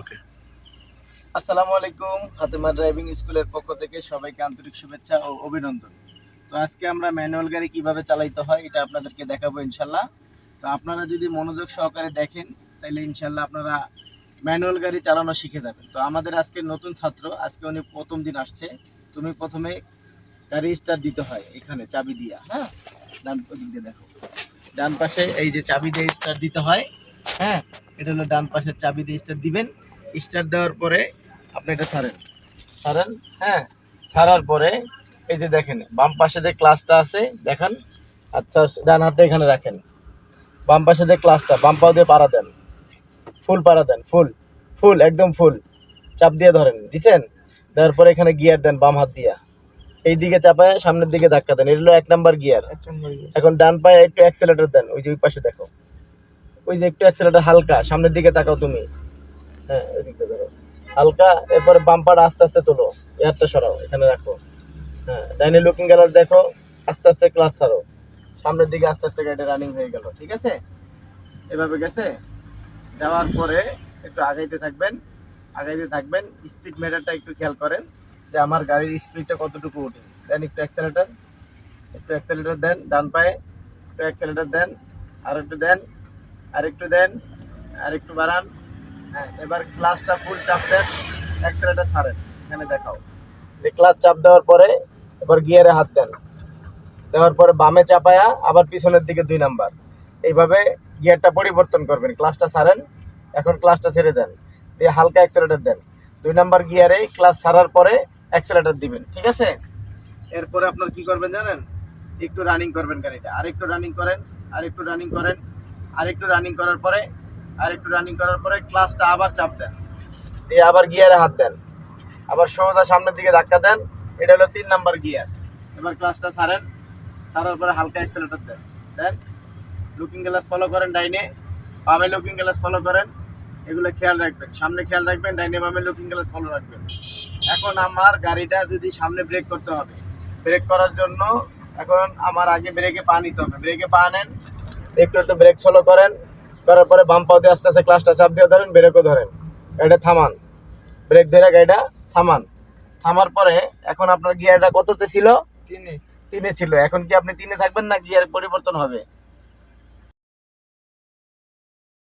ওকে আসসালামু আলাইকুম, ফাতেমা ড্রাইভিং স্কুলের পক্ষ থেকে সবাইকে আন্তরিক শুভেচ্ছা ও অভিনন্দন। তো আজকে আমরা ম্যানুয়াল গাড়ি কীভাবে চালাইতে হয় এটা আপনাদেরকে দেখাবো ইনশাল্লাহ। তো আপনারা যদি মনোযোগ সহকারে দেখেন তাহলে ইনশাল্লাহ আপনারা ম্যানুয়াল গাড়ি চালানো শিখে যাবেন। তো আমাদের আজকে নতুন ছাত্র, আজকে উনি প্রথম দিন আসছে। তুমি প্রথমে গাড়ি স্টার্ট দিতে হয় এখানে, চাবি দিয়া হ্যাঁ? ডান দিয়ে দেখো। ডান পাশে এই যে চাবি দিয়ে স্টার্ট দিতে হয় হ্যাঁ? এটা হলো ডান পাশের চাবি দিয়ে স্টার্ট দিবেন। স্টার্ট দেওয়ার পরে আপনি এটা ছাড়েন। ছাড়েন? হ্যাঁ ছাড়ার পরে এই যে দেখেন বাম পাশে যে ক্লাসটা আছে দেখেন। আচ্ছা ডান হাতটা এখানে রাখেন। বাম পাশে যে ক্লাসটা বাম পাও দিয়ে পাড়া দেন। ফুল পাড়া দেন ফুল ফুল একদম ফুল। চাপ দিয়ে ধরেন দিছেন? দেওয়ার পরে এখানে গিয়ার দেন বাম হাত দিয়া। এই দিকে চাপায় সামনের দিকে ধাক্কা দেন। এটা হলো এক নাম্বার গিয়ার এখন ডান পায়ে একটু অ্যাক্সেলেটর দেন ওই যে ওই পাশে দেখো। ওই যে একটু অ্যাক্সেলেটর হালকা সামনের দিকে তাকাও তুমি। হ্যাঁ ওই দিকটা ধরো। হালকা, এরপরে বাম্পার আস্তে আস্তে তোলো। এয়ারটা সরাও, এখানে রাখো। হ্যাঁ ডাইনে লুকিং গেলার দেখো, আস্তে আস্তে ক্লাস ছাড়ো। সামনের দিকে আস্তে আস্তে গাড়িটা রানিং হয়ে গেল, ঠিক আছে? এভাবে গেছে? যাওয়ার পরে একটু আগাইতে থাকবেন আগাইতে থাকবেন। স্পিড মেটারটা একটু খেয়াল করেন যে আমার গাড়ির স্পিডটা কতটুকু ওঠে। দেন একটু অ্যাক্সেলেটার একটু অ্যাক্সেলেটার দেন, ডান পায়ে একটু অ্যাক্সেলেটার দেন আর একটু দেন আর একটু দেন আর একটু বাড়ান। হ্যাঁ এবার ক্লাসটা ফুল চাপ দেন অ্যাক্সেলেটার ছাড়েন, এখানে দেখাও। ক্লাস চাপ দেওয়ার পরে এবার গিয়ারে হাত দেন। দেওয়ার পরে বামে চাপায়া আবার পিছনের দিকে দুই নাম্বার। এইভাবে গিয়ারটা পরিবর্তন করবেন ক্লাসটা ছাড়েন, এখন ক্লাসটা ছেড়ে দেন। দিয়ে হালকা অ্যাক্সেলেটার দেন। দুই নাম্বার গিয়ারে ক্লাস ছাড়ার পরে অ্যাক্সেলেটার দিবেন, ঠিক আছে? এরপরে আপনার কি করবেন জানেন? একটু রানিং করবেন গাড়িটা। আর একটু রানিং করেন আর একটু রানিং করেন আর একটু রানিং করার পরে আর একটু রানিং করার পরে ক্লাসটা আবার চাপ দেন। দিয়ে আবার গিয়ারে হাত দেন। আবার সোজা সামনের দিকে ধাক্কা দেন। এটা হলো তিন নাম্বার গিয়ার এবার ক্লাসটা ছাড়েন ছাড়ার পরে হালকা অ্যাক্সেলেটর দেন। দেন। লুকিং গ্লাস ফলো করেন ডাইনে। বামে লুকিং গ্লাস ফলো করেন। এগুলো খেয়াল রাখবেন। সামনে খেয়াল রাখবেন, ডাইনে বামে লুকিং গ্লাস ফলো রাখবেন। এখন আমার গাড়িটা যদি সামনে ব্রেক করতে হবে ব্রেক করার জন্য এখন আমার আগে ব্রেকে পা নিতে হবে। ব্রেকে পা নেন। একটু একটু ব্রেক ফলো করেন। করার পরে বাম পাও দিয়ে আস্তে আস্তে ক্লাসটা চাপ দিয়ে ধরেন ব্রেকও ধরেন। গাড়িটা থামান। ব্রেক ধরে গাড়িটা থামান। থামার পরে এখন আপনার গিয়ারটা কততে ছিল? তিনে। তিনে ছিল। এখন কি আপনি তিনে থাকবেন না গিয়ার পরিবর্তন হবে?